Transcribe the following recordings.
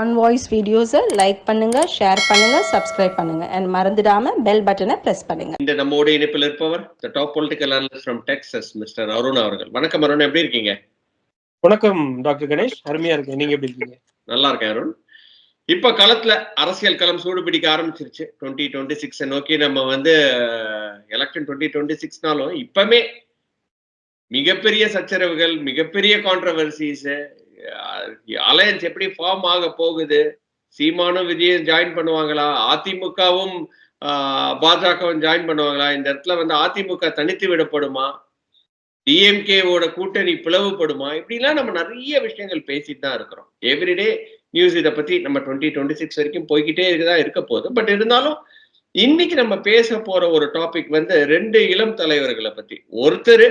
On voice வீடியோஸை like பண்ணுங்க share பண்ணுங்க சப்ஸ்கிரைப் பண்ணுங்க. அண்ட் மறந்துடாம பெல் பட்டனை பிரஸ் பண்ணுங்க. இந்த நம்மோட இணைப்பில் இருப்பவர் the top political analyst from Texas mister Arun அவர்கள். வணக்கம் அருண் எப்படி இருக்கீங்க? வணக்கம் டாக்டர் கணேஷ். அருமையா இருக்கேன். நீங்க எப்படி இருக்கீங்க? நல்லா இருக்கேன் அருண். இப்ப களத்துல அரசியல் களம் சூடு பிடிக்க ஆரம்பிச்சிருச்சு. டுவெண்ட்டி டுவெண்ட்டி சிக்ஸ் நோக்கி நம்ம வந்து எலெக்ஷன் டுவெண்ட்டி டுவெண்ட்டி சிக்ஸ்னாலும் இப்பமே மிகப்பெரிய சச்சரவுகள் மிகப்பெரிய கான்ட்ரவர்சிஸ் அலையன்ஸ் எப்படி ஃபார்ம் ஆக போகுது? சீமானும் விஜயும் ஜாயின் பண்ணுவாங்களா? அதிமுகவும் பாஜகவும் ஜாயின் பண்ணுவாங்களா? இந்த இடத்துல வந்து அதிமுக தனித்து விடப்படுமா? டிஎம்கேவோட கூட்டணி பிளவுபடுமா? இப்படிலாம் நம்ம நிறைய விஷயங்கள் பேசிட்டு தான் இருக்கிறோம். எவ்ரிடே நியூஸ் இதை பத்தி நம்ம டுவெண்ட்டி டுவெண்ட்டி சிக்ஸ் வரைக்கும் போய்கிட்டே இருக்குதா இருக்க போகுது. பட் இருந்தாலும் இன்னைக்கு நம்ம பேச போற ஒரு டாபிக் வந்து ரெண்டு இளம் தலைவர்களை பத்தி. ஒருத்தர்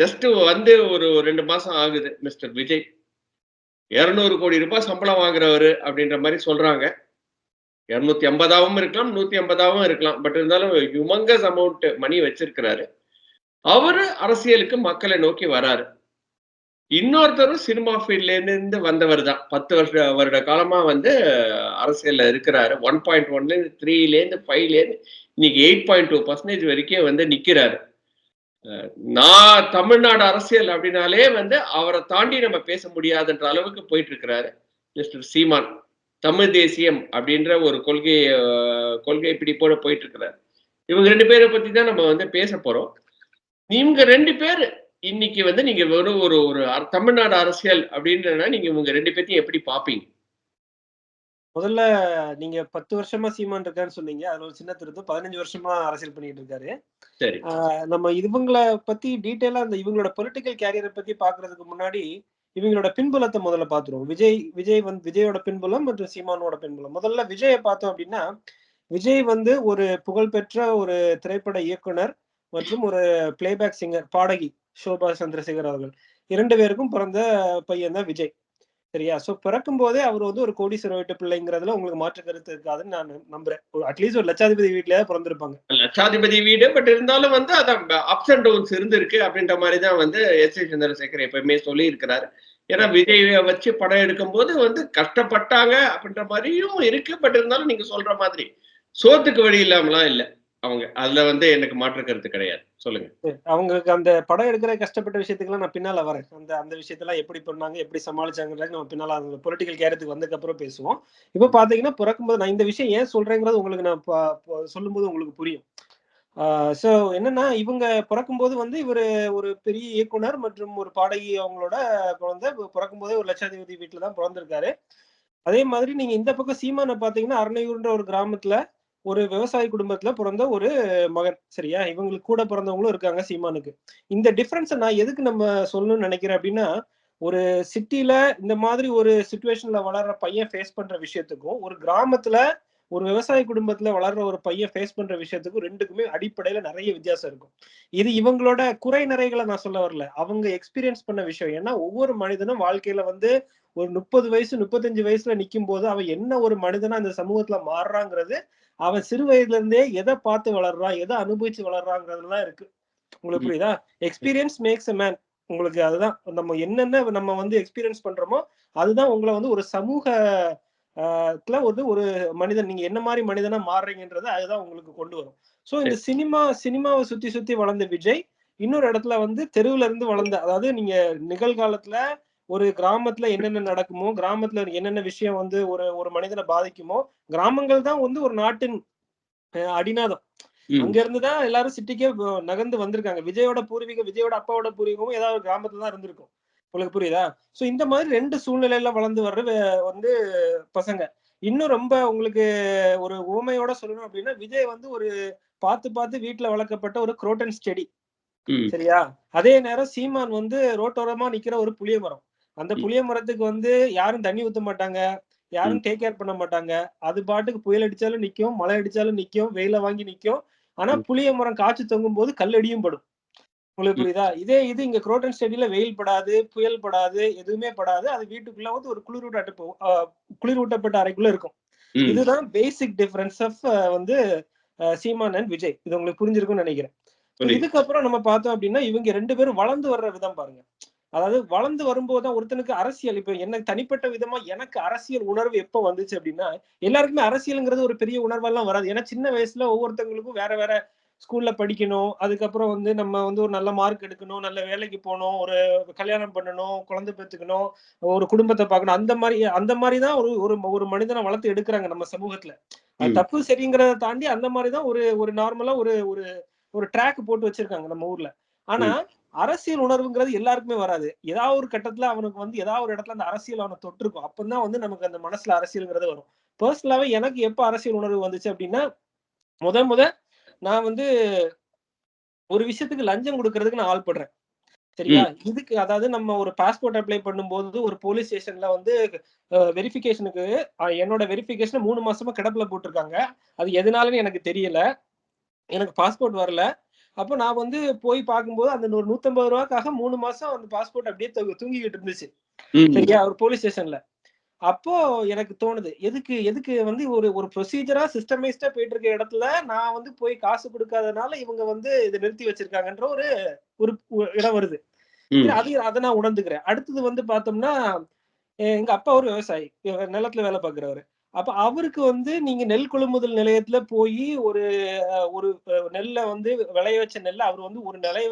ஜஸ்ட் வந்து ஒரு ரெண்டு மாசம் ஆகுது மிஸ்டர் விஜய். இருநூறு கோடி ரூபாய் சம்பளம் வாங்குறவரு அப்படின்ற மாதிரி சொல்றாங்க. இருநூத்தி ஐம்பதாவும் இருக்கலாம் நூத்தி ஐம்பதாவும் இருக்கலாம். பட் இருந்தாலும் யுமங்கஸ் அமௌண்ட் மணி வச்சிருக்கிறாரு. அவரு அரசியலுக்கு மக்களை நோக்கி வராரு. இன்னொருத்தரும் சினிமா ஃபீல்ட்ல இருந்து வந்தவர் தான். பத்து வருஷ வருட காலமா வந்து அரசியல்ல இருக்கிறாரு. ஒன் பாயிண்ட் ஒன்ல இருந்து த்ரீல இருந்து ஃபைவ்ல இருந்து இன்னைக்கு எயிட் பாயிண்ட் டூ பர்சன்டேஜ் வரைக்கும் வந்து நிக்கிறாரு. நான் தமிழ்நாடு அரசியல் அப்படின்னாலே வந்து அவரை தாண்டி நம்ம பேச முடியாதுன்ற அளவுக்கு போயிட்டு இருக்கிறாரு மிஸ்டர் சீமான். தமிழ் தேசியம் அப்படின்ற ஒரு கொள்கை கொள்கை பிடிப்போட போயிட்டு இருக்கிறாரு இவங்க ரெண்டு பேரை பத்தி தான் நம்ம வந்து பேச போறோம். இவங்க ரெண்டு பேர் இன்னைக்கு வந்து நீங்க வெறும் ஒரு ஒரு தமிழ்நாடு அரசியல் அப்படின்றனா நீங்க இவங்க ரெண்டு பேர்த்தையும் எப்படி பாப்பீங்க? முதல்ல நீங்க பத்து வருஷமா சீமான் இருக்காருன்னு சொன்னீங்க. அதுல ஒரு சின்ன திருத்தம் பதினஞ்சு வருஷமா அரசியல் பண்ணிட்டு இருக்காரு. நம்ம இவங்களை பத்தி டீட்டெயிலா அந்த இவங்களோட பொலிட்டிக்கல் கேரியரை பத்தி பாக்குறதுக்கு முன்னாடி இவங்களோட பின்புலத்தை முதல்ல பாத்துருவோம். விஜய் விஜய் வந்து விஜயோட பின்புலம் மற்றும் சீமானோட பின்புலம். முதல்ல விஜயை பார்த்தோம் அப்படின்னா விஜய் வந்து ஒரு புகழ்பெற்ற ஒரு திரைப்பட இயக்குனர் மற்றும் ஒரு பிளேபேக் சிங்கர் பாடகி சோபா சந்திரசேகர் அவர்கள். இரண்டு பேருக்கும் பிறந்த பையன் தான் விஜய். சரியா? ஸோ பிறக்கும் போதே அவர் வந்து ஒரு கோடீஸ்வர வீட்டு பிள்ளைங்கிறதுல உங்களுக்கு மாற்று கருத்து இருக்காதுன்னு நான் நம்புறேன். அட்லீஸ்ட் ஒரு லட்சாதிபதி வீட்லயே பிறந்திருப்பாங்க. லட்சாதிபதி வீடு பட் இருந்தாலும் வந்து அதான் அப்ஸ் அண்ட் டவுன்ஸ் இருந்திருக்கு அப்படின்ற மாதிரி தான் வந்து எஸ் ஏ சந்திரசேகர் எப்பயுமே சொல்லி இருக்கிறாரு ஏன்னா விஜய வச்சு படம் எடுக்கும் போது வந்து கஷ்டப்பட்டாங்க அப்படின்ற மாதிரியும் இருக்கு பட் இருந்தாலும் நீங்க சொல்ற மாதிரி சோத்துக்கு வழி இல்லாமலாம் இல்லை அவங்க. அதுல வந்து எனக்கு மாற்று கருத்து கிடையாது. சொல்லுங்க. அவங்களுக்கு அந்த படம் எடுக்கிற கஷ்டப்பட்ட விஷயத்துக்குலாம் நான் பின்னால வரேன். அந்த அந்த விஷயத்தெல்லாம் எப்படி பண்ணாங்க எப்படி சமாளிச்சாங்கிறது நம்ம பின்னால அந்த பொலிட்டிக்கல் கேரத்துக்கு வந்ததுக்கு அப்புறம் பேசுவோம். இப்போ பாத்தீங்கன்னா பிறக்கும்போது நான் இந்த விஷயம் ஏன் சொல்றேங்கிறது உங்களுக்கு நான் சொல்லும்போது உங்களுக்கு புரியும். ஸோ என்னன்னா இவங்க பிறக்கும்போது வந்து இவர் ஒரு பெரிய இயக்குனர் மற்றும் ஒரு பாடகி அவங்களோட குழந்தை. பிறக்கும்போதே ஒரு லட்சாதிபதி வீட்டில் தான் பிறந்திருக்காரு. அதே மாதிரி நீங்க இந்த பக்கம் சீமானை பாத்தீங்கன்னா அரணையூர்ன்ற ஒரு கிராமத்துல ஒரு விவசாய குடும்பத்துல பிறந்த ஒரு மகன் சரியா? இவங்களுக்கு கூட பிறந்தவங்களும் இருக்காங்க சீமானுக்கு. இந்த டிஃபரன்ஸை நான் எதுக்கு நம்ம சொல்லணும்னு நினைக்கிறேன் அப்படின்னா ஒரு சிட்டில இந்த மாதிரி ஒரு சுச்சுவேஷன்ல வளர்ற பையன் ஃபேஸ் பண்ற விஷயத்துக்கும் ஒரு கிராமத்துல ஒரு விவசாய குடும்பத்துல வளர்ற ஒரு பையன் ஃபேஸ் பண்ற விஷயத்துக்கும் ரெண்டுக்குமே அடிப்படையில நிறைய வித்தியாசம் இருக்கும். இது இவங்களோட குறை நிறைகளை நான் சொல்ல வரல. அவங்க எக்ஸ்பீரியன்ஸ் பண்ண விஷயம். ஏன்னா ஒவ்வொரு மனிதனும் வாழ்க்கையில வந்து ஒரு முப்பது வயசு முப்பத்தஞ்சு வயசுல நிக்கும் போது அவன் என்ன ஒரு மனிதனா இந்த சமூகத்துல மாறுறாங்கிறது அவன் சிறு வயதுல இருந்தே எதை பார்த்து வளர்றான் எதை அனுபவிச்சு வளர்றாங்கிறதுலாம் இருக்கு. உங்களுக்கு புரியுதா? எக்ஸ்பீரியன்ஸ் மேக்ஸ் அ மேன் உங்களுக்கு அதுதான். நம்ம என்னென்ன நம்ம வந்து எக்ஸ்பீரியன்ஸ் பண்றோமோ அதுதான் உங்களை வந்து ஒரு சமூக வந்து ஒரு மனிதன் நீங்க என்ன மாதிரி மனிதனா மாறுறீங்கன்றத அதுதான் உங்களுக்கு கொண்டு வரும். சோ இந்த சினிமா சினிமாவை சுத்தி சுத்தி வளர்ந்த விஜய் இன்னொரு இடத்துல வந்து தெருவுல இருந்து வளர்ந்த அதாவது நீங்க நிகழ்காலத்துல ஒரு கிராமத்துல என்னென்ன நடக்குமோ கிராமத்துல என்னென்ன விஷயம் வந்து ஒரு ஒரு மனிதனை பாதிக்குமோ கிராமங்கள் தான் வந்து ஒரு நாட்டின் அடிநாதம். அங்க இருந்துதான் எல்லாரும் சிட்டிக்கே நகர்ந்து வந்திருக்காங்க. விஜயோட பூர்வீகம் விஜயோட அப்பாவோட பூர்வீகமும் ஏதாவது ஒரு கிராமத்துல தான் இருந்திருக்கும். உங்களுக்கு புரியுதா? சோ இந்த மாதிரி ரெண்டு சூழ்நிலையில வளர்ந்து வர்ற வந்து பசங்க. இன்னும் ரொம்ப உங்களுக்கு ஒரு ஓமையோட சொல்லணும் அப்படின்னா விஜய் வந்து ஒரு பார்த்து பார்த்து வீட்டுல வளர்க்கப்பட்ட ஒரு குரோட்டன் செடி சரியா? அதே நேரம் சீமான் வந்து ரோட்டோரமா நிக்கிற ஒரு புளிய மரம். அந்த புளிய மரத்துக்கு வந்து யாரும் தண்ணி ஊத்த மாட்டாங்க. யாரும் டேக் கேர் பண்ண மாட்டாங்க. அது பாட்டுக்கு புயல் அடிச்சாலும் நிக்கும் மழை அடிச்சாலும் நிக்கும் வெயில வாங்கி நிக்கும். ஆனா புளிய மரம் காய்ச்சி தொங்கும் போது கல்லடியும் படும். உங்களுக்கு புரியுதா? இதே இது இங்க குரோட்டன் ஸ்டெடியில வெயில் படாது புயல் படாது எதுவுமே படாது. அது வீட்டுக்குள்ள வந்து ஒரு குளிரூட்ட குளிரூட்டப்பட்ட அறைக்குள்ள இருக்கும். இதுதான் பேசிக் டிஃபரன்ஸ் ஆஃப் வந்து சீமான் அண்ட் விஜய். இது உங்களுக்கு புரிஞ்சிருக்கும்னு நினைக்கிறேன். இதுக்கப்புறம் நம்ம பார்த்தோம் அப்படின்னா இவங்க ரெண்டு பேரும் வளர்ந்து வர்ற விதம் பாருங்க. அதாவது வளர்ந்து வரும்போது தான் ஒருத்தனுக்கு அரசியல் இப்ப எனக்கு தனிப்பட்ட விதமா எனக்கு அரசியல் உணர்வு எப்ப வந்துச்சு அப்படின்னா எல்லாருக்குமே அரசியல்ங்கிறது ஒரு பெரிய உணர்வெல்லாம் வராது. ஏன்னா சின்ன வயசுல ஒவ்வொருத்தவங்களுக்கும் வேற வேற ஸ்கூல்ல படிக்கணும். அதுக்கப்புறம் வந்து நம்ம வந்து ஒரு நல்ல மார்க் எடுக்கணும். நல்ல வேலைக்கு போகணும். ஒரு கல்யாணம் பண்ணணும். குழந்தை பெற்றுக்கணும். ஒரு குடும்பத்தை பார்க்கணும். அந்த மாதிரி அந்த மாதிரி தான் ஒரு ஒரு ஒரு மனிதனை வளர்த்து எடுக்கிறாங்க நம்ம சமூகத்துல. தப்பு சரிங்கிறத தாண்டி அந்த மாதிரி தான் ஒரு ஒரு நார்மலா ஒரு ஒரு ஒரு ட்ராக் போட்டு வச்சிருக்காங்க நம்ம ஊர்ல. ஆனா அரசியல் உணர்வுங்கிறது எல்லாருக்குமே வராது. ஏதாவது ஒரு கட்டத்துல அவனுக்கு வந்து ஏதாவது ஒரு இடத்துல அந்த அரசியல் அவனை தொட்டிருக்கும். அப்பதான் வந்து நமக்கு அந்த மனசுல அரசியல்ங்கிறது வரும். பர்சனலாவே எனக்கு எப்ப அரசியல் உணர்வு வந்துச்சு அப்படின்னா முத முத நான் வந்து ஒரு விஷயத்துக்கு லஞ்சம் கொடுக்கறதுக்கு நான் ஆள்படுறேன். சரியா? இதுக்கு அதாவது நம்ம ஒரு பாஸ்போர்ட் அப்ளை பண்ணும்போது ஒரு போலீஸ் ஸ்டேஷன்ல வந்து வெரிஃபிகேஷனுக்கு என்னோட வெரிஃபிகேஷன் மூணு மாசமா கிடப்புல போட்டிருக்காங்க. அது எதனாலன்னு எனக்கு தெரியல. எனக்கு பாஸ்போர்ட் வரல. அப்போ நான் வந்து போய் பார்க்கும்போது அந்த ஒரு நூத்தம்பது ரூபாய்க்காக மூணு மாசம் அந்த பாஸ்போர்ட் அப்படியே தூங்கிக்கிட்டு இருந்துச்சு. சரியா? ஒரு போலீஸ் ஸ்டேஷன்ல அப்போ எனக்கு தோணுது எதுக்கு எதுக்கு வந்து ஒரு ஒரு ப்ரொசீஜரா சிஸ்டமைஸ்டா போயிட்டு இருக்க இடத்துல நான் வந்து போய் காசு கொடுக்காதனால இவங்க வந்து இதை நிறுத்தி வச்சிருக்காங்கன்ற ஒரு ஒரு இடம் வருது. அது அதை நான் உணர்ந்துக்கிறேன். அடுத்தது வந்து பார்த்தோம்னா எங்க அப்பா ஒரு விவசாயி நிலத்துல வேலை பார்க்குறவர். அப்ப அவருக்கு வந்து நீங்க நெல் கொள்முதல் நிலையத்துல போய் ஒரு ஒரு நெல்லை வந்து விளைய வச்ச நெல்லை அவர் வந்து ஒரு நிலை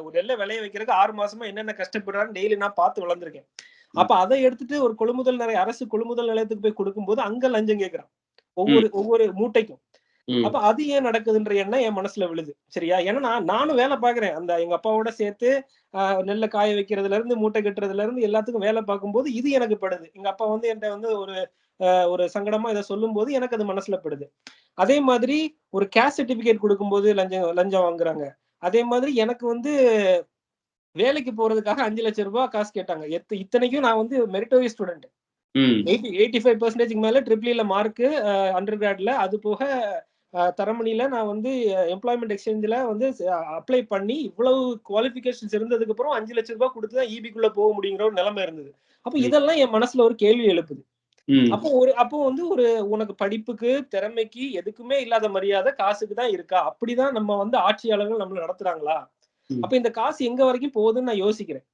ஒரு நெல்லை விளைய வைக்கிறதுக்கு ஆறு மாசமா என்னென்ன கஷ்டப்படுறான்னு டெய்லி நான் பார்த்து வளர்ந்துருக்கேன். அப்ப அதை எடுத்துட்டு ஒரு கொள்முதல் நிலைய அரசு கொள்முதல் நிலையத்துக்கு போய் கொடுக்கும்போது அங்க லஞ்சம் கேட்கிறான். ஒவ்வொரு ஒவ்வொரு மூட்டைக்கும். அப்ப அது ஏன் நடக்குதுன்ற எண்ணம் என் மனசுல விழுது. சரியா? ஏன்னா நான் நானும் வேலை பாக்குறேன் அந்த எங்க அப்பாவோட சேர்த்து நெல்லை காய வைக்கிறதுல இருந்து மூட்டை கட்டுறதுல இருந்து எல்லாத்துக்கும் வேலை பார்க்கும்போது இது எனக்கு படுது. எங்க அப்பா வந்து என்கிட்ட வந்து ஒரு ஒரு சங்கடமா இதை சொல்லும்போது எனக்கு அது மனசுல படுது. அதே மாதிரி ஒரு கேஸ் சர்டிபிகேட் கொடுக்கும்போது லஞ்சம் லஞ்சம் வாங்குறாங்க. அதே மாதிரி எனக்கு வந்து வேலைக்கு போறதுக்காக அஞ்சு லட்சம் ரூபாய் காசு கேட்டாங்க எத்த- இத்தனைக்கும் நான் வந்து meritorious student. Eighty eighty five பர்சன்டேஜ்க்கு மேல ட்ரிபிளில மார்க் அண்டர் கிராட்ல அது போக தரமணியில நான் வந்து எம்ப்ளாய்மெண்ட் எக்ஸ்சேஞ்சில் வந்து அப்ளை பண்ணி இவ்வளவு குவாலிஃபிகேஷன்ஸ் இருந்ததுக்கு அப்புறம் அஞ்சு லட்சம் ரூபாய் கொடுத்து தான் இபிக்குள்ள போக முடியுங்கிற ஒரு நிலைமை இருந்தது அப்போ. இதெல்லாம் என் மனசுல ஒரு கேள்வி எழுப்புது. அப்போ ஒரு அப்போ வந்து ஒரு உனக்கு படிப்புக்கு திறமைக்கு எதுக்குமே இல்லாத மரியாதை காசுக்கு தான் இருக்கா அப்படிதான் நம்ம வந்து ஆட்சியாளர்கள் நம்மள நடத்துறாங்களா. அப்ப இந்த காசு எங்க வரைக்கும் போகுதுன்னு நான் யோசிக்கிறேன்.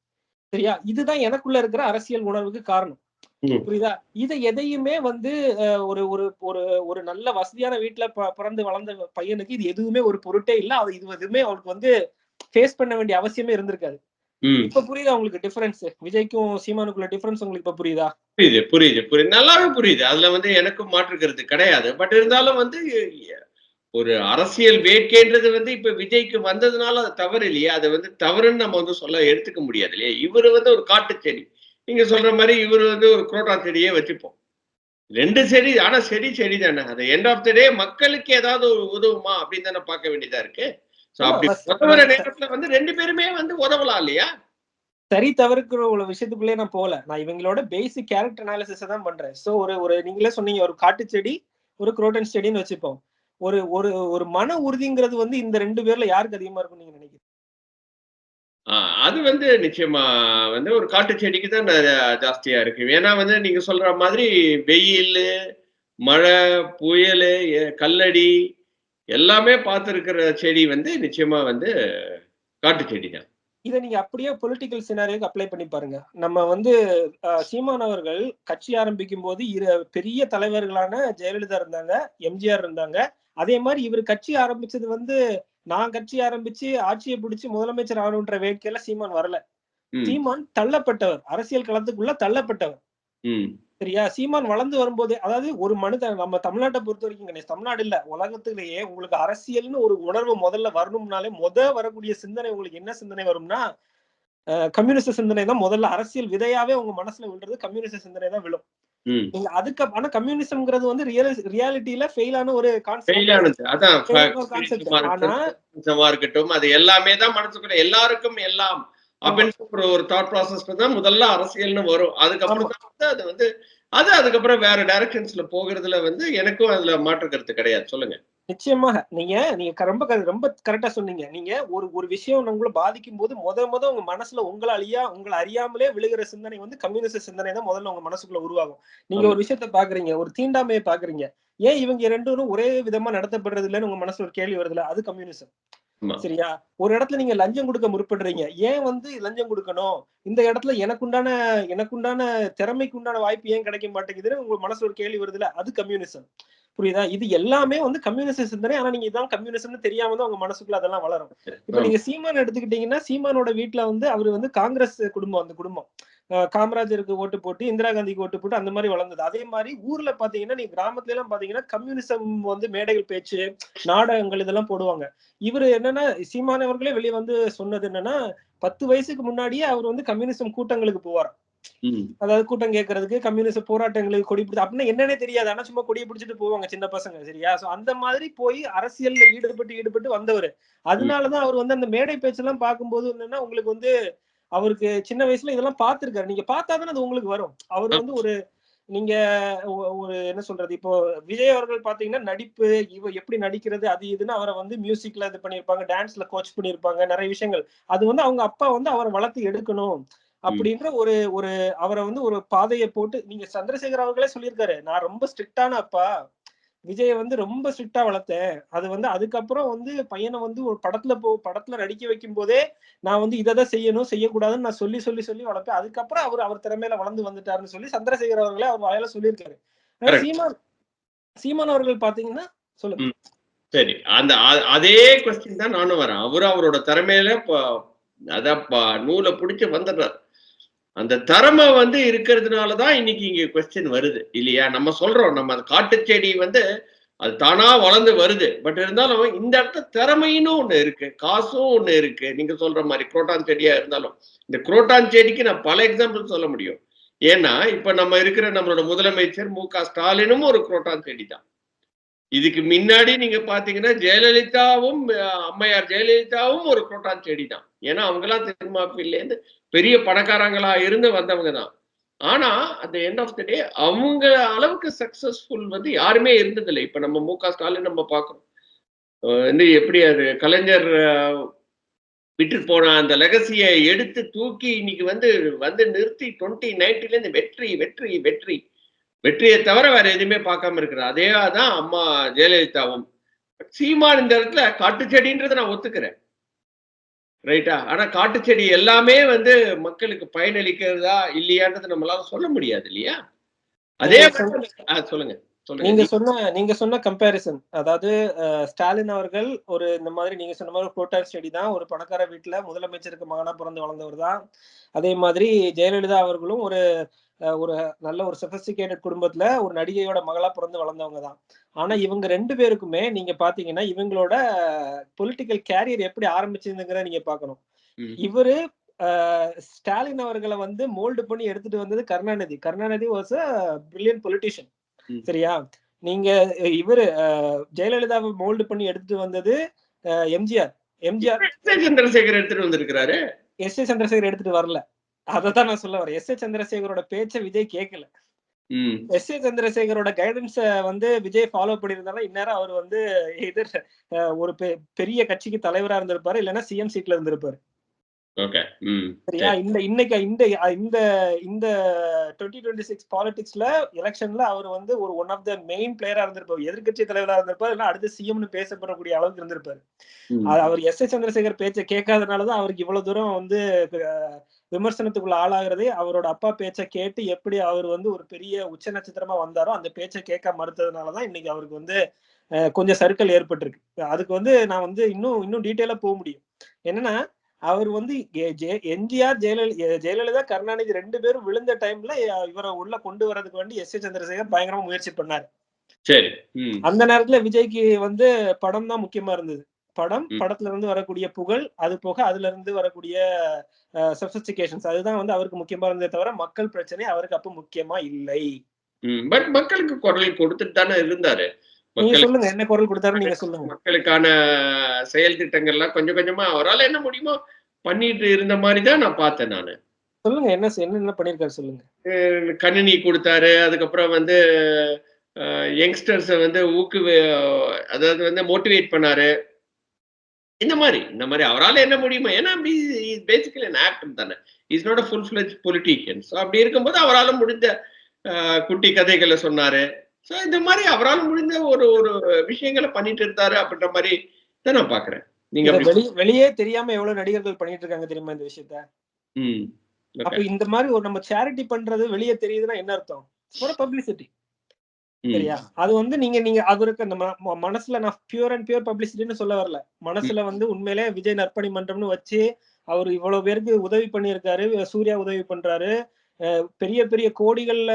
சரியா? இதுதான் எனக்குள்ள இருக்கிற அரசியல் உணர்வுக்கு காரணம். புரியுதா? இதை எதையுமே வந்து ஒரு ஒரு ஒரு ஒரு நல்ல வசதியான வீட்டுல பிறந்து வளர்ந்த பையனுக்கு இது எதுவுமே ஒரு பொருட்டே இல்ல. அது இது எதுவுமே அவனுக்கு வந்து ஃபேஸ் பண்ண வேண்டிய அவசியமே இருந்திருக்காது. இப்ப புரியுதா உங்களுக்கு டிஃபரன்ஸ் விஜய்க்கும் சீமானுக்குள்ள டிஃபரன்ஸ் உங்களுக்கு இப்ப புரியுதா? புரியுது புரியுது புரியுது. நல்லாவே புரியுது. அதுல வந்து எனக்கும் மாற்றுக்கிறது கிடையாது. பட் இருந்தாலும் வந்து ஒரு அரசியல் வேட்கைன்றது வந்து இப்ப விஜய்க்கு வந்ததுனால அது தவறு இல்லையா. அது வந்து தவறுன்னு நம்ம வந்து சொல்ல எடுத்துக்க முடியாது இல்லையா? இவர் வந்து ஒரு காட்டு செடி. நீங்க சொல்ற மாதிரி இவர் வந்து ஒரு குரோட்டா செடியே வச்சுப்போம். ரெண்டு செடி ஆனா செடி செடி தானே அது எண்ட் ஆஃப் த டே மக்களுக்கு ஏதாவது உதவுமா அப்படின்னு தானே பார்க்க வேண்டியதா இருக்கு. அப்படி உதவுற நேரத்துல வந்து ரெண்டு பேருமே வந்து உதவலாம் இல்லையா? சரி தவறுக்குற ஒரு விஷயத்துக்குள்ளே நான் போல நான் இவங்களோட பேசிக் கேரக்டர் அனாலிசிஸ் தான் பண்றேன். சோ ஒரு ஒரு நீங்களே சொன்னீங்க ஒரு காட்டு செடி ஒரு குரோட்டன் செடின்னு வச்சுப்போம். ஒரு ஒரு ஒரு மன உறுதிங்கிறது வந்து இந்த ரெண்டு பேர்ல யாருக்கு அதிகமா இருக்கும் நீங்க நினைக்கிறீங்க? அது வந்து நிச்சயமா வந்து ஒரு காட்டு செடிக்கு தான் ஜாஸ்தியா இருக்கு. ஏன்னா வந்து நீங்க சொல்ற மாதிரி வெயில் மழை புயல் கல்லடி எல்லாமே பார்த்துருக்கிற செடி வந்து நிச்சயமா வந்து காட்டு செடி தான். இதை நீங்க அப்படியே பொலிட்டிக்கல் சினாரியோக்கு அப்ளை பண்ணி பாருங்க. நம்ம வந்து சீமான் அவர்கள் கட்சி ஆரம்பிக்கும் போது இரு பெரிய தலைவர்களான ஜெயலலிதா இருந்தாங்க எம்ஜிஆர் இருந்தாங்க. அதே மாதிரி இவர் கட்சி ஆரம்பிச்சது வந்து நான் கட்சி ஆரம்பிச்சு ஆட்சியை பிடிச்சு முதலமைச்சர் ஆகணுன்ற வேட்கையில சீமான் வரல. சீமான் தள்ளப்பட்டவர். அரசியல் களத்துக்குள்ள தள்ளப்பட்டவர். சரியா? சீமான் வளர்ந்து வரும்போது அதாவது ஒரு மனிதன் நம்ம தமிழ்நாட்டை பொறுத்த வரைக்கும் கணேஷ் தமிழ்நாடு இல்ல உலகத்திலேயே உங்களுக்கு அரசியல்னு ஒரு உணர்வு முதல்ல வரணும்னாலே முத வரக்கூடிய சிந்தனை உங்களுக்கு என்ன சிந்தனை வரும்னா கம்யூனிஸ்ட் சிந்தனை தான் முதல்ல அரசியல் விதையாவே உங்க மனசுல விழுறது கம்யூனிஸ்ட் சிந்தனை தான் விழும். நீங்க அதுக்கு ஆனா கம்யூனிசம்ங்கிறது வந்து ரியல் ரியாலிட்டியில ஒரு அதான் Fail ஆன concept. சும்மா ஆனா இருக்கட்டும், அது எல்லாமே தான் மனசுக்குள்ள எல்லாருக்கும் எல்லாம். அப்படின்னு ஒரு ஒரு தாட் ப்ராசஸ் தான் முதல்ல அரசியல்னு வரும். அதுக்கப்புறம் தான் அது வந்து அது அதுக்கப்புறம் வேற டைரக்ஷன்ஸ்ல போகிறதுல வந்து எனக்கும் அதுல மாற்று கருத்து கிடையாது. சொல்லுங்க. நிச்சயமாக நீங்க நீங்க ரொம்ப ரொம்ப கரெக்டா சொன்னீங்க. நீங்க ஒரு ஒரு விஷயம் உங்களை பாதிக்கும் போது முத முத உங்க மனசுல உங்களை அழியா உங்களை அறியாமலே விழுகிற சிந்தனை வந்து கம்யூனிஸ்ட் சிந்தனை தான் முதல்ல உங்க மனசுக்குள்ள உருவாகும். நீங்க. ஒரு விஷயத்த பாக்குறீங்க ஒரு தீண்டாமையை பாக்குறீங்க. ஏன் இவங்க ரெண்டு பேரும் ஒரே விதமா நடத்தப்படுறது இல்லைன்னு உங்க மனசுல ஒரு கேள்வி வருதுல அது கம்யூனிசம். சரியா? ஒரு இடத்துல நீங்க லஞ்சம் கொடுக்க முற்படுறீங்க. ஏன் வந்து லஞ்சம் கொடுக்கணும்? இந்த இடத்துல எனக்குண்டான எனக்குண்டான திறமைக்கு உண்டான வாய்ப்பு ஏன் கிடைக்க மாட்டேங்குதுன்னு உங்க மனசுல ஒரு கேள்வி வருதுல அது கம்யூனிசம் புரியுதா? இது எல்லாமே வந்து கம்யூனிச சிந்தனை. ஆனா நீங்க இதான் கம்யூனிசம்னு தெரியாம தான் உங்க மனசுக்குள்ள அதெல்லாம் வளரும். இப்ப நீங்க சீமான் எடுத்துக்கிட்டீங்கன்னா சீமானோட வீட்டுல வந்து அவர் வந்து காங்கிரஸ் குடும்பம் அந்த குடும்பம். காமராஜருக்கு ஓட்டு போட்டு இந்திரா காந்திக்கு ஓட்டு போட்டு அந்த மாதிரி வளர்ந்தது. அதே மாதிரி ஊர்ல பாத்தீங்கன்னா நீங்க கிராமத்துல எல்லாம் பாத்தீங்கன்னா கம்யூனிசம் வந்து மேடைகள் பேச்சு நாடகங்கள் இதெல்லாம் போடுவாங்க. இவரு என்னன்னா சீமான் அவர்களே வெளியே வந்து சொன்னது என்னன்னா பத்து வயசுக்கு முன்னாடியே அவர் வந்து கம்யூனிசம் கூட்டங்களுக்கு போவார். அதாவது கூட்டம் கேட்கறதுக்கு கம்யூனிஸ்ட் போராட்டங்களுக்கு கொடி பிடிச்சு அப்படின்னா என்னன்னே தெரியாது. ஆனா சும்மா கொடியை பிடிச்சிட்டு போவாங்க சின்ன பசங்க சரியா? சோ அந்த மாதிரி போய் அரசியல்ல ஈடுபட்டு ஈடுபட்டு வந்தவர். அதனாலதான் அவர் வந்து அந்த மேடை பேச்செல்லாம் பார்க்கும்போது என்னன்னா உங்களுக்கு வந்து அவருக்கு சின்ன வயசுல இதெல்லாம் பார்த்திருக்காரு. நீங்க பார்த்தாதானே அது உங்களுக்கு வரும். அவர் வந்து ஒரு நீங்க ஒ- ஒரு என்ன சொல்றது? இப்போ விஜய் அவர்கள் பாத்தீங்கன்னா நடிப்பு இவ எப்படி நடிக்கிறது அது இதுன்னு அவரை வந்து மியூசிக்ல இது பண்ணிருப்பாங்க டான்ஸ்ல கோச் பண்ணிருப்பாங்க நிறைய விஷயங்கள். அது வந்து அவங்க அப்பா வந்து அவரை வளர்த்து எடுக்கணும். அப்படின்ற ஒரு ஒரு அவரை வந்து ஒரு பாதையை போட்டு நீங்க சந்திரசேகர் அவர்களே சொல்லியிருக்காரு நான் ரொம்ப ஸ்ட்ரிக்டான அப்பா விஜயை வந்து ரொம்ப ஸ்ட்ரிக்டா வளர்த்தேன். அது வந்து அதுக்கப்புறம் வந்து பையனை வந்து ஒரு படத்துல போ படத்துல நடிக்க வைக்கும் போதே நான் வந்து இதை தான் செய்யணும் செய்யக்கூடாதுன்னு நான் சொல்லி சொல்லி சொல்லி வளர்ப்பேன். அதுக்கப்புறம் அவர் அவர் திறமையில வளர்ந்து வந்துட்டாருன்னு சொல்லி சந்திரசேகர் அவர்களே அவர் வாயில சொல்லியிருக்காரு. சீமான் சீமான் அவர்கள் பாத்தீங்கன்னா சொல்லுங்க. சரி. அந்த அதே கொஸ்டின் தான் நானும் வரேன். அவரு அவரோட திறமையில அதான் நூலை பிடிச்சு வந்துடுறாரு. அந்த திறமை வந்து இருக்கிறதுனால தான் இன்னைக்கு இங்கே கொஸ்டின் வருது. இல்லையா? நம்ம சொல்றோம் நம்ம அந்த காட்டு செடி வந்து அது தானா வளர்ந்து வருது. பட் இருந்தாலும் இந்த இடத்துல திறமைன்னு ஒண்ணு இருக்கு காசும் ஒண்ணு இருக்கு. நீங்க சொல்ற மாதிரி குரோட்டான் செடியா இருந்தாலும் இந்த குரோட்டான் செடிக்கு நான் பல எக்ஸாம்பிள் சொல்ல முடியும். ஏன்னா இப்ப நம்ம இருக்கிற நம்மளோட முதலமைச்சர் மு க ஸ்டாலினும் ஒரு குரோட்டான் செடி தான் இதுக்கு முன்னாடி நீங்க பாத்தீங்கன்னா ஜெயலலிதாவும் அம்மையார் ஜெயலலிதாவும் ஒரு குரோட்டான் செடி தான் ஏன்னா அவங்கெல்லாம் திருமாப்பிலேருந்து பெரிய பணக்காரங்களா இருந்து வந்தவங்க தான் ஆனா அந்த எண்ட் ஆஃப் த டே அவங்க அளவுக்கு சக்சஸ்ஃபுல் வந்து யாருமே இருந்ததில்லை. இப்ப நம்ம மு க. ஸ்டாலின் நம்ம பார்க்கணும் வந்து எப்படி அது கலைஞர் விட்டு போன அந்த லெகசியை எடுத்து தூக்கி இன்னைக்கு வந்து வந்து நிறுத்தி டுவெண்ட்டி நைன்டில இருந்து வெற்றி வெற்றி வெற்றி. வெற்றியை தவிர வேற எதுவுமே பார்க்காம இருக்கிறார். அதே தான் அம்மா ஜெயலலிதாவும். சீமான் இந்த இடத்துல காட்டு செடின்றதை நான் ஒத்துக்கிறேன். ரைட்டா ஆனா காட்டு செடி எல்லாமே வந்து மக்களுக்கு பயனளிக்கிறதா இல்லையான்றது நம்மளால சொல்ல முடியாது இல்லையா? அதே சொல்லுங்க. நீங்க சொன்ன நீங்க சொன்ன கம்பேரிசன் அதாவது ஸ்டாலின் அவர்கள் ஒரு இந்த மாதிரி நீங்க சொன்ன மாதிரி புரோட்டான் ஸ்டடி தான். ஒரு பணக்கார வீட்டுல முதலமைச்சருக்கு மகனா பிறந்து வளர்ந்தவர் தான். அதே மாதிரி ஜெயலலிதா அவர்களும் ஒரு ஒரு நல்ல ஒரு சொபிஸ்டிகேட்டட் குடும்பத்துல ஒரு நடிகையோட மகளா பிறந்து வளர்ந்தவங்க தான் ஆனா இவங்க ரெண்டு பேருக்குமே நீங்க பாத்தீங்கன்னா இவங்களோட பொலிட்டிக்கல் கேரியர் எப்படி ஆரம்பிச்சதுங்கிறத நீங்க பார்க்கணும் ம். இவரு ஸ்டாலின் அவர்களை வந்து மோல்டு பண்ணி எடுத்துட்டு வந்தது Karunanidhi Karunanidhi was a brilliant politician. சரியா நீங்க இவரு ஜெயலலிதாவை மோல்டு பண்ணி எடுத்துட்டு வந்தது எம்ஜிஆர் எம்ஜிஆர். சந்திரசேகர் எடுத்துட்டு வந்திருக்கிறாரு எஸ் ஏ சந்திரசேகர் எடுத்துட்டு வரல அததான் நான் சொல்ல வரேன். எஸ் ஏ சந்திரசேகரோட பேச்ச விஜய் கேட்கல. எஸ் ஏ சந்திரசேகரோட கைடன்ஸ வந்து விஜய் ஃபாலோ பண்ணியிருந்தாலும் இந்நேரம் அவர் வந்து எதிர் ஒரு பெரிய கட்சிக்கு தலைவரா இருந்திருப்பாரு இல்லைன்னா சிஎம் சீட்ல இருந்திருப்பாரு. சரியா? இந்த இன்னைக்கு இந்த இந்த இந்த டுவெண்ட்டி டுவெண்ட்டி சிக்ஸ் பாலிடிக்ஸ்ல எலெக்ஷன்ல அவர் வந்து ஒரு ஒன் ஆஃப் த மெயின் பிளேயரா இருந்திருப்பார். எதிர்க்கட்சி தலைவரா இருந்திருப்பார் இல்ல அடுத்து சிஎம்னு பேசப்படக்கூடிய அளவுக்கு இருந்திருப்பாரு. அவர் எஸ் ஏ சந்திரசேகர் பேச்சை கேட்காதனாலதான் அவருக்கு இவ்வளவு தூரம் வந்து விமர்சனத்துக்குள்ள ஆளாகிறதே அவரோட அப்பா பேச்சை கேட்டு எப்படி அவர் வந்து ஒரு பெரிய உச்ச நட்சத்திரமா வந்தாரோ அந்த பேச்சை கேட்க மறுத்ததுனாலதான் இன்னைக்கு அவருக்கு வந்து கொஞ்சம் சர்க்கிள் ஏற்பட்டிருக்கு. அதுக்கு வந்து நான் வந்து இன்னும் இன்னும் டீட்டெயிலா போக முடியும். என்னன்னா அவர் வந்து எம்ஜிஆர் ஜெயலலிதா ஜெயலலிதா கருணாநிதி ரெண்டு பேரும் விழுந்த டைம்ல இவரை உள்ள கொண்டு வரதுக்கு வேண்டி எஸ். ஏ சந்திரசேகர் பயங்கரமா முயற்சி பண்ணாரு. சரி அந்த நேரத்துல விஜய்க்கு வந்து படம் தான் முக்கியமா இருந்தது. படம். படத்துல இருந்து வரக்கூடிய புகழ் அது போக அதுல இருந்து வரக்கூடிய சபிஸ்டிகேஷன்ஸ் அதுதான் வந்து அவருக்கு முக்கியமா இருந்ததே தவிர மக்கள் பிரச்சனை அவருக்கு அப்ப முக்கியமா இல்லை. பட் மக்களுக்கு குரல் கொடுத்துட்டு தானே இருந்தாரு. நீங்க சொல்லுங்க என்ன குரல் கொடுத்தாரு நீங்க சொல்லுங்க. மக்களுக்கான செயல் திட்டங்கள்லாம் கொஞ்சம் கொஞ்சமா அவரால் என்ன முடியுமோ பண்ணிட்டு இருந்த மாதிரி தான் நான் பார்த்தேன் நான். சொல்லுங்க என்ன என்ன என்ன பண்ணிருக்காரு சொல்லுங்க. கணினி கொடுத்தாரு அதுக்கப்புறம் வந்து யங்ஸ்டர்ஸை வந்து ஊக்குவி அதாவது வந்து மோட்டிவேட் பண்ணாரு. இந்த மாதிரி இந்த மாதிரி அவரால் என்ன முடியுமோ ஏன்னா பேசிக்கலி an ஆக்டர் தானே. Is not a full fledged politician so அப்படி இருக்கும்போது அவரால் முடிஞ்ச குட்டி கதைகளை சொன்னாரு. ஸோ இந்த மாதிரி அவரால் முடிஞ்ச ஒரு ஒரு விஷயங்களை பண்ணிட்டு இருந்தாரு அப்படின்ற மாதிரி தான் நான் பார்க்குறேன். நீங்க அப்படி வெளியே தெரியாம எவ்வளவு நடிகர்கள் பண்ணிட்டு இருக்காங்க தெரியுமா இந்த விஷயத்த? அப்ப இந்த மாதிரி ஒரு நம்ம சேரிட்டி பண்றது வெளியே தெரியுதுன்னா என்ன அர்த்தம்? ஒரு பப்ளிசிட்டி சரியா? அது வந்து நீங்க நீங்க அவருக்கு அந்த ம- மனசுல நான் பியூர் அண்ட் பியூர் பப்ளிசிட்டின்னு சொல்ல வரல. மனசுல வந்து உண்மையிலே விஜய் நற்பணி மன்றம்னு வச்சு அவர் இவ்வளவு பேருக்கு உதவி பண்ணியிருக்காரு. சூர்யா உதவி பண்றாரு. பெரிய பெரிய கோடிகள்ல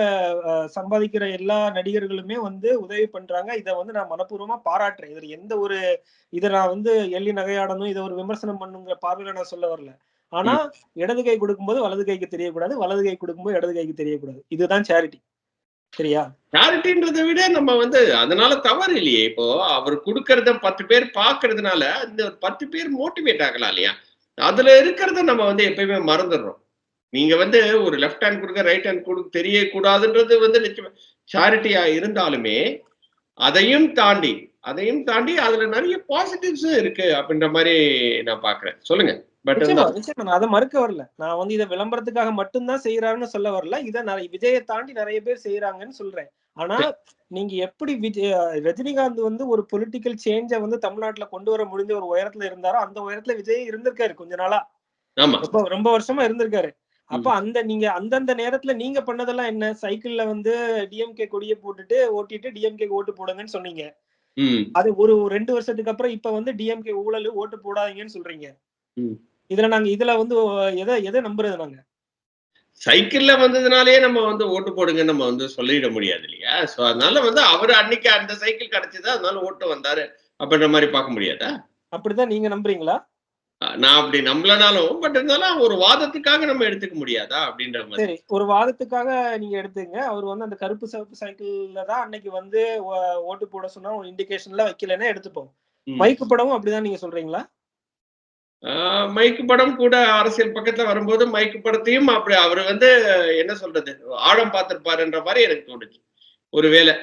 சம்பாதிக்கிற எல்லா நடிகர்களுமே வந்து உதவி பண்றாங்க. இதை வந்து நான் மனப்பூர்வமா பாராட்டுறேன். இதுல எந்த ஒரு இதை நான் வந்து எள்ளி நகையாடணும் இதை ஒரு விமர்சனம் பண்ணுங்கிற பார்வையில நான் சொல்ல வரல. ஆனா இடது கை கொடுக்கும்போது வலது கைக்கு தெரியக்கூடாது. வலது கை கொடுக்கும்போது இடது கைக்கு தெரியக்கூடாது. இதுதான் சேரிட்டி சரியா? சேரிட்டின்றதை விட நம்ம வந்து அதனால தவறு இல்லையே. இப்போ அவர் கொடுக்கறத பத்து பேர் பாக்குறதுனால இந்த ஒரு பத்து பேர் மோட்டிவேட் ஆகலாம் இல்லையா? அதுல இருக்கிறத நம்ம வந்து எப்பயுமே மறந்துடுறோம். நீங்க வந்து ஒரு லெஃப்ட் ஹேண்ட் கொடுக்க ரைட் ஹேண்ட் கொடுக்க தெரியக்கூடாதுன்றது வந்து நிச்சயம் சேரிட்டியா இருந்தாலுமே அதையும் தாண்டி அதையும் தாண்டி அதுல நிறைய பாசிட்டிவ்ஸும் இருக்கு அப்படின்ற மாதிரி நான் பாக்குறேன் சொல்லுங்க. அதை மறுக்க வரல. நான் வந்து இதை விளம்பரத்துக்காக மட்டும்தான் செய்யறாருன்னு சொல்ல வரல. இதை விஜயை தாண்டி நிறைய பேர் செய்யறாங்கன்னு சொல்றேன். ஆனா நீங்க எப்படி விஜய் ரஜினிகாந்த் வந்து ஒரு பொலிட்டிக்கல் சேஞ்ச வந்து தமிழ்நாட்டுல கொண்டு வர முடிஞ்ச ஒரு உயரத்துல இருந்தாரோ அந்த உயரத்துல விஜய் இருந்திருக்காரு கொஞ்ச நாளா. ரொம்ப ரொம்ப வருஷமா இருந்திருக்காரு. அப்ப அந்த நீங்க அந்தந்த நேரத்துல நீங்க பண்ணதெல்லாம் என்ன? சைக்கிள்ல வந்து டிஎம்கே கொடியை போட்டுட்டு ஓட்டிட்டு டிஎம்கே ஓட்டு போடுங்கன்னு சொன்னீங்க. அது ஒரு ரெண்டு வருஷத்துக்கு அப்புறம் இப்ப வந்து டிஎம்கே ஊழல் ஓட்டு போடாதீங்கன்னு சொல்றீங்க. இதுல நாங்க இதுல வந்து எதை எதை நம்புறது நாங்க? சைக்கிள்ல வந்ததுனாலே நம்ம வந்து ஓட்டு போடுங்க நம்ம வந்து சொல்லிட முடியாது இல்லையா? சோ அதனால வந்து அவர் அன்னைக்கு அந்த சைக்கிள் கிடைச்சது அதனால ஓட்டு வந்தாரு அப்படின்ற மாதிரி பார்க்க முடியாதா? அப்படிதான் நீங்க நம்புறீங்களா? நான் அப்படி நம்பலனாலும் பட் இருந்தாலும் ஒரு வாதத்துக்காக நம்ம எடுத்துக்க முடியாதா அப்படின்ற மாதிரி. சரி ஒரு வாதத்துக்காக நீங்க எடுத்துங்க அவர் வந்து அந்த கருப்பு சிவப்பு சைக்கிள்ல தான் அன்னைக்கு வந்து ஓட்டு போட சொன்னா ஒரு இண்டிகேஷன்ல வைக்கலன்னா எடுத்துப்போம். மைக்கு படமும் அப்படிதான் நீங்க சொல்றீங்களா? மைக்கு படம் கூட அரசியல் பக்கத்துல வரும்போது மைக்கு படத்தையும் அப்படி அவர் வந்து என்ன சொல்றது ஆழம் பார்த்திருப்பாருன்ற மாதிரி எனக்கு தோணுச்சு. ஒருவேளை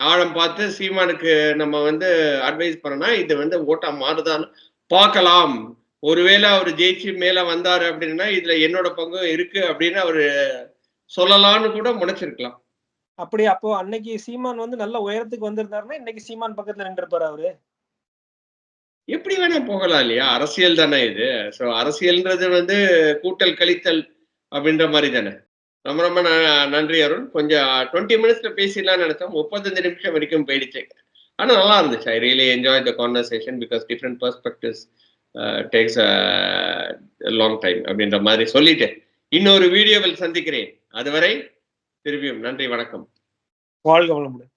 ஆழம் பார்த்து சீமானுக்கு நம்ம வந்து அட்வைஸ் பண்ணனா இது வந்து ஓட்டா மாறுதான்னு பார்க்கலாம். ஒருவேளை அவர் ஜெயிச்சு மேல வந்தாரு அப்படின்னா இதுல என்னோட பங்கு இருக்கு அப்படின்னு அவரு சொல்லலாம்னு கூட முனைச்சிருக்கலாம். அப்படி அப்போ அன்னைக்கு சீமான் வந்து நல்ல உயரத்துக்கு வந்திருந்தாருன்னா இன்னைக்கு சீமான் பக்கத்துல நின்றுப்பாரு அவரு? எப்படி வேணா போகலாம் இல்லையா? அரசியல் தானே இது. ஸோ அரசியல்ன்றது வந்து கூட்டல் கழித்தல் அப்படின்ற மாதிரி தானே. ரொம்ப ரொம்ப ந- நன்றி அருண். கொஞ்சம் டுவெண்ட்டி மினிட்ஸ்ல பேசிடலாம்னு நினைச்சோம் முப்பத்தஞ்சு நிமிஷம் வரைக்கும் போயிடுச்சு. ஆனா நல்லா இருந்துச்சு. I really enjoy the conversation because different perspectives takes long time அப்படின்ற மாதிரி சொல்லிட்டு இன்னொரு வீடியோவில் சந்திக்கிறேன். அதுவரை திரும்பியும். நன்றி வணக்கம். வாழ்க வளமுடன்.